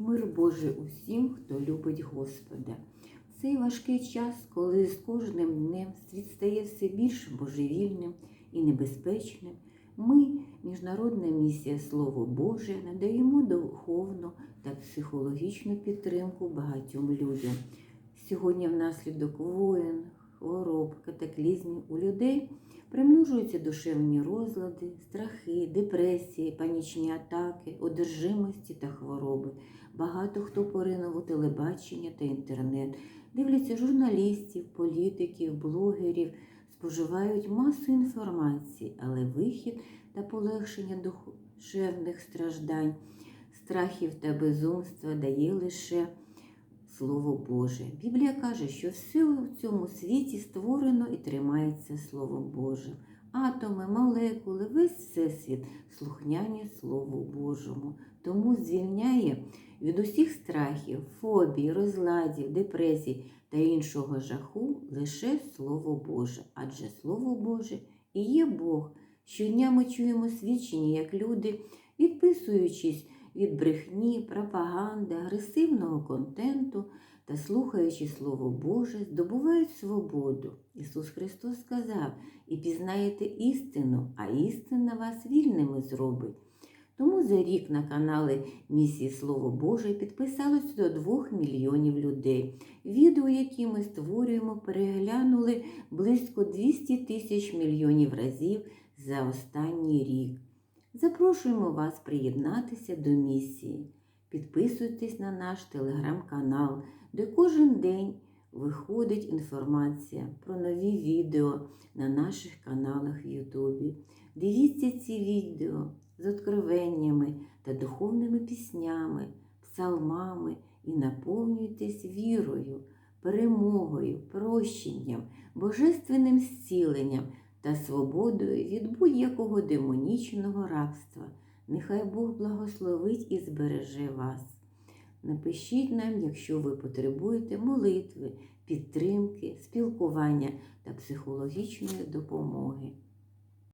Мир Божий усім, хто любить Господа. В цей важкий час, коли з кожним днем світ стає все більш божевільним і небезпечним, ми, Міжнародна місія Слово Боже, надаємо духовну та психологічну підтримку багатьом людям. Сьогодні внаслідок воєн, хвороб, катаклізмів у людей примножуються душевні розлади, страхи, депресії, панічні атаки, одержимості та хвороби. Багато хто поринув у телебачення та інтернет, дивляться журналістів, політиків, блогерів, споживають масу інформації, але вихід та полегшення душевних страждань, страхів та безумства дає лише Слово Боже. Біблія каже, що все в цьому світі створено і тримається Словом Божим. Атоми, молекули, весь всесвіт слухняні Слову Божому. Тому звільняє від усіх страхів, фобій, розладів, депресій та іншого жаху лише Слово Боже. Адже Слово Боже і є Бог. Щодня ми чуємо свідчення, як люди, відписуючись від брехні, пропаганди, агресивного контенту та слухаючи Слово Боже, здобувають свободу. Ісус Христос сказав: і пізнаєте істину, а істина вас вільними зробить. Тому за рік на канали Місії Слово Боже підписалось до 2 мільйонів людей. Відео, які ми створюємо, переглянули близько 200 тисяч мільйонів разів за останній рік. Запрошуємо вас приєднатися до місії. Підписуйтесь на наш телеграм-канал, де кожен день виходить інформація про нові відео на наших каналах в Ютубі. Дивіться ці відео з откровеннями та духовними піснями, псалмами і наповнюйтесь вірою, перемогою, прощенням, божественним зціленням та свободою від будь-якого демонічного рабства. Нехай Бог благословить і збереже вас. Напишіть нам, якщо ви потребуєте молитви, підтримки, спілкування та психологічної допомоги.